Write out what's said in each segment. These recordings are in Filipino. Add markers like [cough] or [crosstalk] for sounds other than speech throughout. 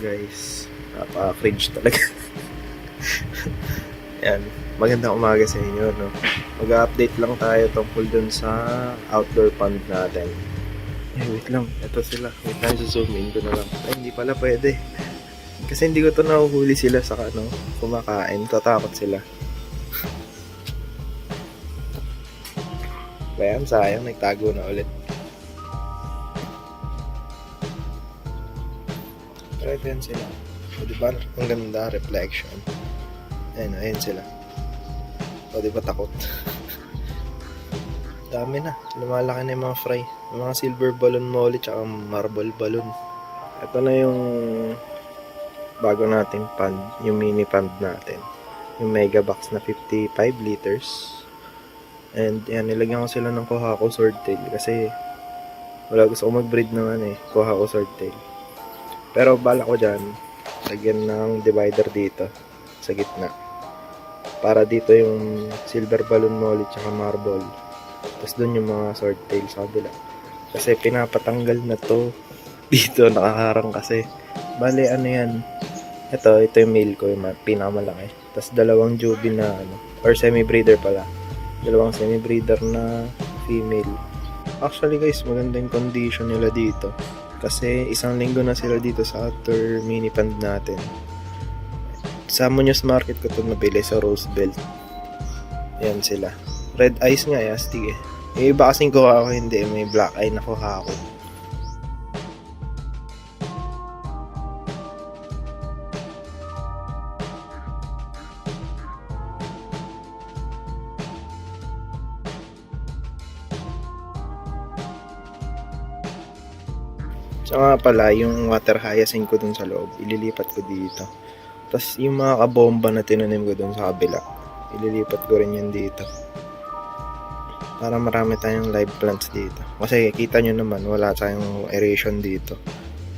Guys? Napaka-cringe talaga. Yan. Magandang umaga sa inyo, no? Mag-update lang tayo tungkol dun sa outdoor pond natin. Eh, wait lang. Ito sila. Wait lang, zoom in ko na lang. Ay, hindi pala pwede. Kasi hindi ko to nahuhuli sila sa ano, kumakain. Tatakot sila. Bayan, sayang. Nagtago na ulit. Pero ito yan sila. O, di ba? Ang ganda, reflection. Ayun, ayun sila. O, di ba takot? [laughs] Dami na. Lumalaki na yung mga fry. Yung mga silver balloon molly tsaka marble balloon. Ito na yung bago nating pond. Yung mini pond natin. Yung mega box na 55 liters. And yan, nilagyan ko sila ng Kohako swordtail kasi wala gusto ko mag-breed naman eh. Kohako swordtail. Pero bala ko dyan, lagyan ng divider dito sa gitna. Para dito yung silver balloon molly tsaka marble. Tapos doon yung mga swordtail sa kabila. Kasi pinapatanggal na to [laughs] dito nakaharang kasi. Bale ano yan. Ito, ito yung male ko, yung ma- pinakamalaki. Tapos dalawang jubi na ano, or semi-breeder pala. Dalawang semi-breeder na female. Actually guys, maganda yung condition nila dito. Kasi isang linggo na sila dito sa outdoor mini pond natin. Sa Muñoz Market ko ito nabili sa Roosevelt. Yan sila. Red eyes nga, eh, astig eh. Yung iba kasing kuha ako, hindi. May black eye na kuha ako. So nga pala, yung water hyacinth ko dun sa loob, ililipat ko dito. Tapos yung mga kabomba na tinanim ko dun sa kabila, ililipat ko rin yan dito. Para marami tayong live plants dito. Kasi kita nyo naman, wala tayong aeration dito.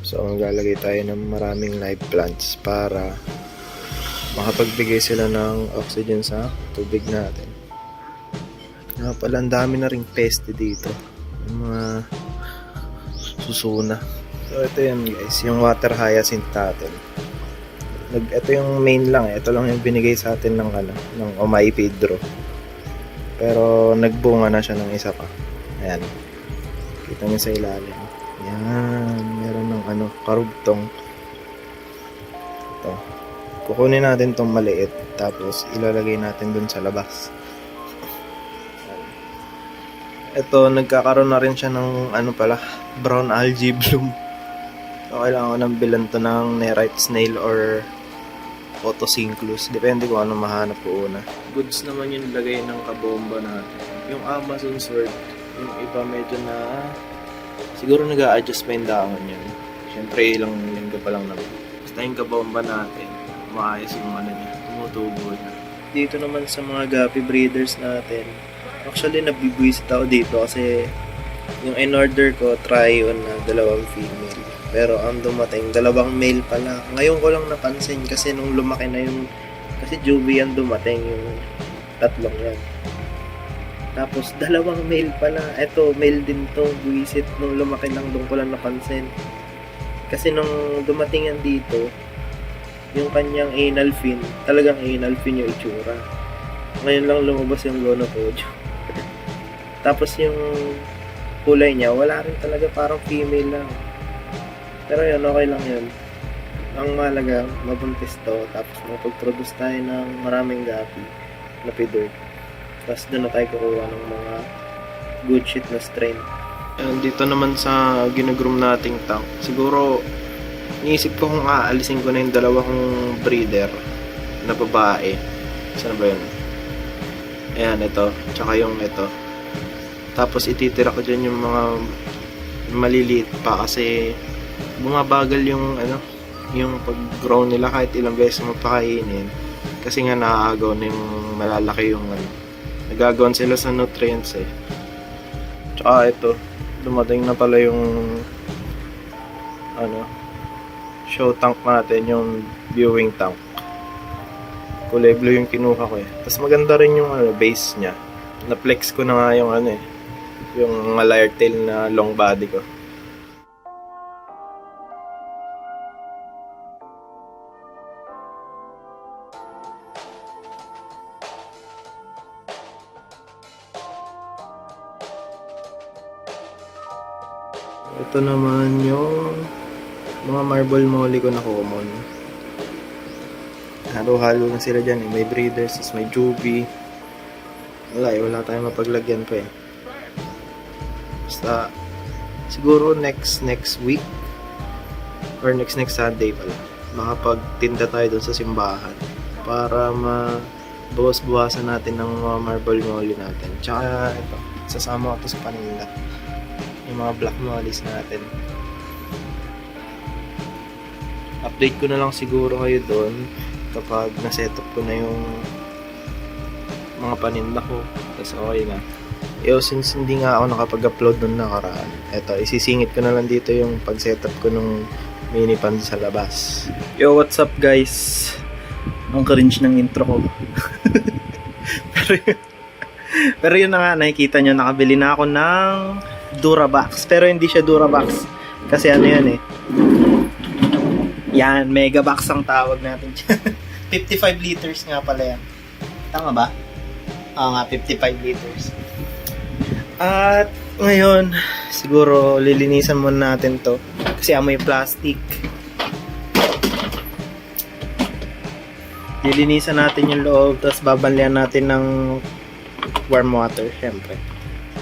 So maglalagay tayo ng maraming live plants para makapagbigay sila ng oxygen sa tubig natin. Nga pala, ang dami na ring peste dito. Yung mga susuna. So ito yan guys, yung water hyacinth natin. Nag, ito yung main lang eh. Ito lang yung binigay sa atin ng ano, ng Omai Pedro. Pero nagbunga na siya ng isa pa. Ayan. Kita niyo sa ilalim. Yan, meron ng ano, karugtong. Ito. Kukunin natin tong maliit tapos ilalagay natin dun sa labas. Ito, nagkakaroon na rin siya ng ano pala, brown algae bloom. So, kailangan ko ng bilan to ng nerite snail or photosynchus. Depende kung ano mahanap ko una. Goods naman yung lagay ng kabomba natin. Yung Amazon sword, yung iba medyo na... Siguro nag adjust pa yung dahon yun. Siyempre, ilang linggo pa lang naman. Basta yung kabomba natin, maayos yung ano niya, tumutubo niya. Dito naman sa mga gapi breeders natin, actually nabibwisit ako dito kasi yung in-order ko, try on na dalawang female. Pero ang dumating, dalawang male pala. Ngayon ko lang napansin kasi nung lumaki na yung... Kasi Juvie yan dumating yung tatlong yan. Tapos dalawang male pala. Eto, male din to. Buisit nung lumaki lang doon ko lang napansin. Kasi nung dumating yan dito, yung kanyang anal fin, talagang anal fin yung itsura. Ngayon lang lumabas yung gonopodio. [laughs] Tapos yung kulay niya, wala rin talaga parang female lang. Pero yun, okay lang yun. Ang mahalaga, mabuntis to, tapos mapag-produce tayo ng maraming gapi na feeder. Tapos doon na tayo kukuha ng mga good shit na strain. dito naman sa ginugroom nating tank, siguro iniisip ko kung aalisin ko na yung dalawa kong breeder na babae. Saan ba yun? Ayan, ito. Tsaka yung ito. Tapos ititira ko dyan yung mga maliliit pa kasi bumabagal yung ano yung pag-grow nila kahit ilang beses mo pakainin kasi nga naaagaw na yung malalaki yung ano nagagawan sila sa nutrients eh. Tsaka ito dumating na pala yung ano show tank natin yung viewing tank. Kulay blue yung kinuha ko eh. Tapos maganda rin yung ano, base nya na flex ko na nga yung ano eh yung layer tail na long body ko. Ito naman yung mga marble molly ko na common. Halo-halo na sila dyan eh. May breeders, may juvie. Wala eh, wala tayong mapaglagyan pa eh. Basta, siguro next next week or next next Sunday pala makapagtinda tayo dun sa simbahan para ma bawas-bawasan natin ng mga marble molly natin. Tsaka ito, sasama ko to sa paninda. Yung mga black mollies natin. Update ko na lang siguro kayo doon kapag na-setup ko na yung mga paninda ko. Tapos okay na. Yo, since hindi nga ako nakapag-upload nung nakaraan, eto, isisingit ko na lang dito yung pag-setup ko nung mini pan sa labas. Yo, what's up guys? Ang cringe ng intro ko. [laughs] pero, yun- pero yun na nga, nakikita nyo, nakabili na ako ng Durabox. Pero hindi siya Durabox. Kasi ano yan eh. Yan, Megabox ang tawag natin [laughs] dyan. 55 liters nga pala yan. Tama ba? Oo nga, 55 liters. At ngayon, siguro lilinisan muna natin to. Kasi amoy plastic. Lilinisan natin yung loob, tapos babanlian natin ng warm water, syempre.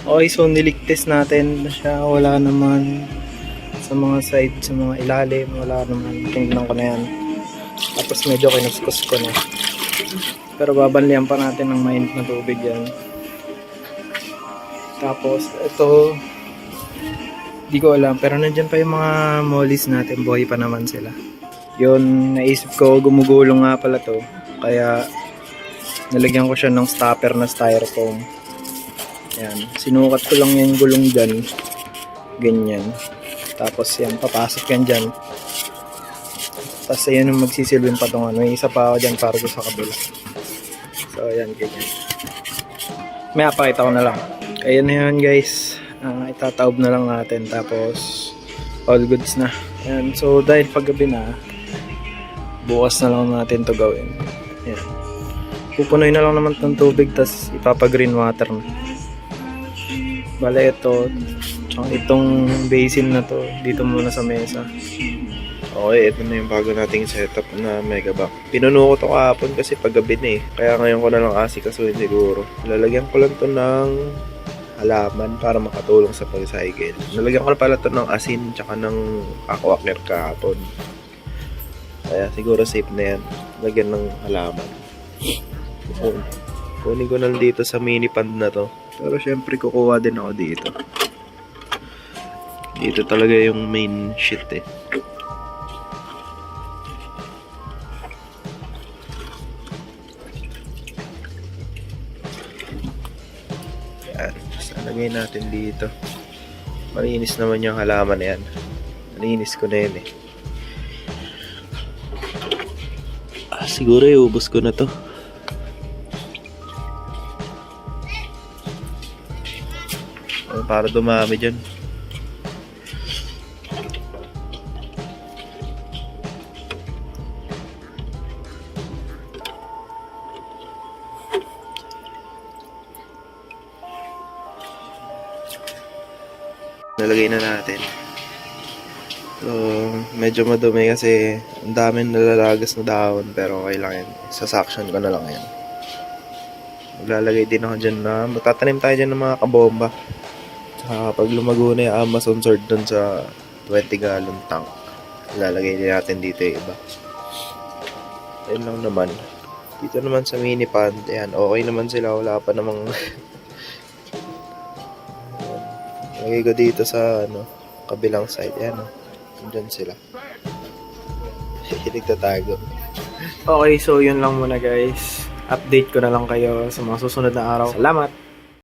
Okay, so niligtis natin na siya. Wala naman sa mga side, sa mga ilalim, wala naman. Tingnan ko na yan. Tapos medyo kinuskus ko na. Pero babanlian pa natin ng mainit na tubig yan. Tapos, ito, di ko alam. Pero nandyan pa yung mga mollies natin. Buhay pa naman sila. Yun, naisip ko, gumugulong nga pala to. Kaya, nalagyan ko siya ng stopper na styrofoam. Yan. Sinukat ko lang yung gulong dyan. Ganyan. Tapos yan, papasok yan dyan. Tapos ayan yung magsisilbing patungan. May isa pa ako dyan para sa kabila. So, ayan, ganyan. May apakita ko na lang. Ayan na yan guys. Ah, itataob na lang natin. Tapos, all goods na. Ayan. So, dahil paggabi na, bukas na lang natin to gawin. Ayan. Pupunoy na lang naman ng tubig, tapos ipapag-green water na. Bale, ito, tsaka itong basin na to, dito muna sa mesa. Okay, ito na yung bago nating setup na megabox. Pinuno ko to kahapon kasi paggabi na eh. Kaya ngayon ko na lang asikasuhin siguro. Lalagyan ko lang to ng halaman para makatulong sa pag-cycle. Nalagyan ko na pala to ng asin tsaka ng aqua care kahapon. Kaya siguro safe na yan. Lagyan ng halaman. Kun- Kunin ko na dito sa mini pond na to. Pero syempre kukuha din ako dito. Dito talaga yung main shit eh. Nalagay natin dito. Malinis naman yung halaman na yan. Malinis ko na yun eh. Ah, siguro iubos ko na to. Para dumami dyan. Nalagay na natin. So, medyo madumi kasi ang daming nalalagas na dahon pero okay lang yan. Sa suction ko na lang yan. Maglalagay din ako dyan na magtatanim tayo dyan ng mga kabomba. Tsaka pag lumago na yung Amazon sword dun sa 20 gallon tank, lalagay din natin dito yung iba. Ayun lang naman. Dito naman sa mini pond, ayan, okay naman sila. Wala pa namang... [laughs] Lagay ko dito sa ano, kabilang side. Ayan, oh. Diyan sila. [laughs] Nagtatago. Okay, so yun lang muna guys. Update ko na lang kayo sa mga susunod na araw. Salamat!